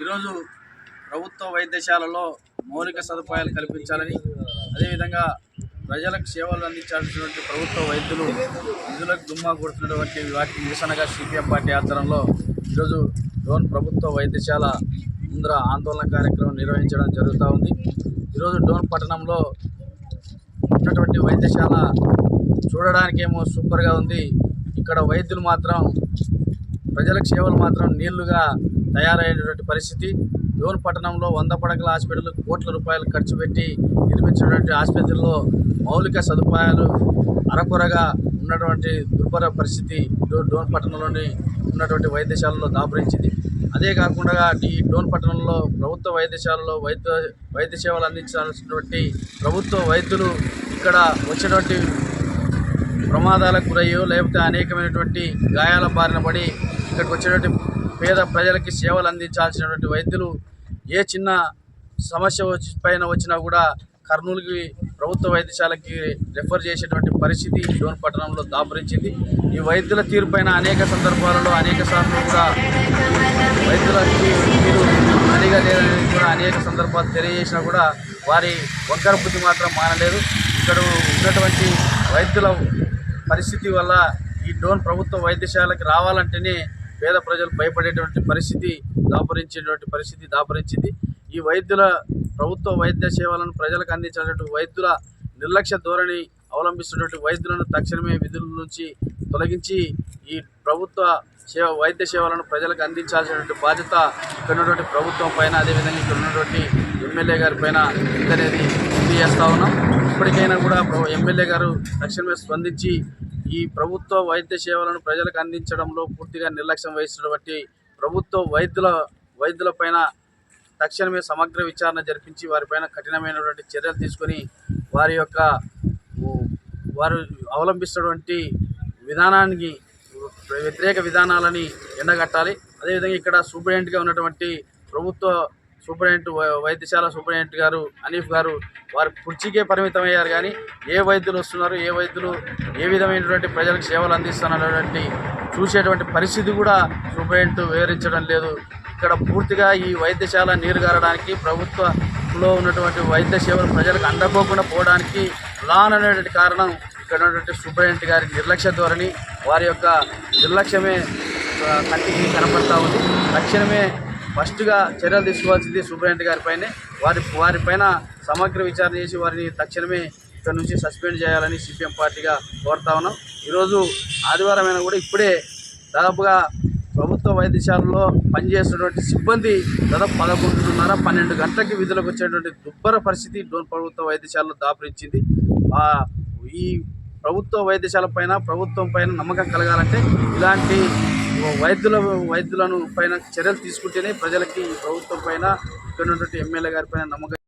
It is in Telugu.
ఈరోజు ప్రభుత్వ వైద్యశాలలో మౌలిక సదుపాయాలు కల్పించాలని అదేవిధంగా ప్రజలకు సేవలు అందించాల్సినటువంటి ప్రభుత్వ వైద్యులు నిధులకు దుమ్మా కొడుతున్నటువంటి వాటికి నిరసనగా సిపిఎం పార్టీ ఆధ్వర్యంలో ఈరోజు డోన్ ప్రభుత్వ వైద్యశాల ముందర ఆందోళన కార్యక్రమం నిర్వహించడం జరుగుతూ ఉంది. ఈరోజు డోన్ పట్టణంలో ఉన్నటువంటి వైద్యశాల చూడడానికేమో సూపర్గా ఉంది. ఇక్కడ వైద్యులు మాత్రం ప్రజలకు సేవలు మాత్రం నీళ్ళుగా తయారయ్యేటువంటి పరిస్థితి. డోన్ పట్టణంలో వంద పడకల హాస్పిటల్ కోట్ల రూపాయలు ఖర్చు పెట్టి నిర్మించినటువంటి ఆసుపత్రిలో మౌలిక సదుపాయాలు అరకొరగా ఉన్నటువంటి దుర్భర పరిస్థితి డోన్ పట్టణంలోని ఉన్నటువంటి వైద్యశాలలో దాపురించింది. అదే కాకుండా ఈ డోన్ పట్టణంలో ప్రభుత్వ వైద్యశాలలో వైద్య వైద్య సేవలు అందించాల్సినటువంటి ప్రభుత్వ వైద్యులు ఇక్కడ వచ్చినటువంటి ప్రమాదాలకు గురయ్యో లేకపోతే అనేకమైనటువంటి గాయాల బారిన పడి ఇక్కడికి వచ్చినటువంటి పేద ప్రజలకి సేవలు అందించాల్సినటువంటి వైద్యులు ఏ చిన్న సమస్య పైన వచ్చినా కూడా కర్నూలుకి ప్రభుత్వ వైద్యశాలకి రెఫర్ చేసేటువంటి పరిస్థితి డోన్ పట్టణంలో దాపురించింది. ఈ వైద్యుల తీరు పైన అనేక సందర్భాలలో అనేక సార్లు కూడా వైద్యులకి మీరు సరిగా లేదని కూడా అనేక సందర్భాలు తెలియజేసినా కూడా వారి వంకర బుద్ధి మాత్రం మానలేదు. ఇక్కడ ఉన్నటువంటి వైద్యుల పరిస్థితి వల్ల ఈ డోన్ ప్రభుత్వ వైద్యశాలకి రావాలంటేనే పేద ప్రజలు భయపడేటువంటి పరిస్థితి దాపరించేటువంటి పరిస్థితి దాపరించింది. ఈ వైద్యుల ప్రభుత్వ వైద్య సేవలను ప్రజలకు అందించినటువంటి వైద్యుల నిర్లక్ష్య ధోరణి అవలంబిస్తున్నటువంటి వైద్యులను తక్షణమే విధుల నుంచి తొలగించి ఈ ప్రభుత్వ సేవ వైద్య సేవలను ప్రజలకు అందించాల్సినటువంటి బాధ్యత ఇక్కడ ఉన్నటువంటి ప్రభుత్వం పైన అదేవిధంగా ఇక్కడ ఉన్నటువంటి ఎమ్మెల్యే గారి పైన అనేది తెలియజేస్తా ఉన్నాం. ఇప్పటికైనా కూడా ఎమ్మెల్యే గారు తక్షణమే స్పందించి ఈ ప్రభుత్వ వైద్య సేవలను ప్రజలకు అందించడంలో పూర్తిగా నిర్లక్ష్యం వహిస్తున్నటువంటి ప్రభుత్వ వైద్యుల వైద్యుల పైన తక్షణమే సమగ్ర విచారణ జరిపించి వారిపైన కఠినమైనటువంటి చర్యలు తీసుకొని వారి యొక్క వారు అవలంబిస్తున్నటువంటి విధానానికి వ్యతిరేక విధానాలని ఎండగట్టాలి. అదేవిధంగా ఇక్కడ సూపరింటెండెంట్గా ఉన్నటువంటి ప్రభుత్వ సూపరింటెండెంట్ వై- వైద్యశాల సూపరింటెండెంట్ గారు అనీఫ్ గారు వారు కుర్చీకే పరిమితం అయ్యారు కానీ ఏ వైద్యులు వస్తున్నారు ఏ వైద్యులు ఏ విధమైనటువంటి ప్రజలకు సేవలు అందిస్తున్నటువంటి చూసేటువంటి పరిస్థితి కూడా సూపరింటెండెంట్ వివరించడం లేదు. ఇక్కడ పూర్తిగా ఈ వైద్యశాల నీరు గారడానికి ప్రభుత్వంలో ఉన్నటువంటి వైద్య సేవలు ప్రజలకు అందకోకుండా పోవడానికి లాన్ అనేటువంటి కారణం ఇక్కడ ఉన్నటువంటి సూపరింటెండెంట్ గారి నిర్లక్ష్య ధోరణి. వారి యొక్క నిర్లక్ష్యమే కంటికి కనపడతా ఉంది. తక్షణమే ఫస్ట్గా చర్యలు తీసుకోవాల్సింది సూపరింటెండెంట్ గారి పైనే. వారి వారిపైన సమగ్ర విచారణ చేసి వారిని తక్షణమే ఇక్కడ నుంచి సస్పెండ్ చేయాలని సిపిఎం పార్టీగా కోరుతా ఉన్నాం. ఈరోజు ఆదివారం అయినా కూడా ఇప్పుడే దాదాపుగా ప్రభుత్వ వైద్యశాలలో పనిచేస్తున్నటువంటి సిబ్బంది దాదాపు పదకొండున్నర పన్నెండు గంటలకి విధులకు వచ్చేటువంటి దుబ్బర పరిస్థితి డోన్ ప్రభుత్వ వైద్యశాలలో దాపురించింది. ఈ ప్రభుత్వ వైద్యశాల పైన ప్రభుత్వం పైన నమ్మకం కలగాలంటే ఇలాంటి వైద్యుల వైద్యులను పైన చర్యలు తీసుకుంటేనే ప్రజలకి ఈ ప్రభుత్వం పైన ఇక్కడ ఉన్నటువంటి ఎమ్మెల్యే గారి పైన నమ్మకం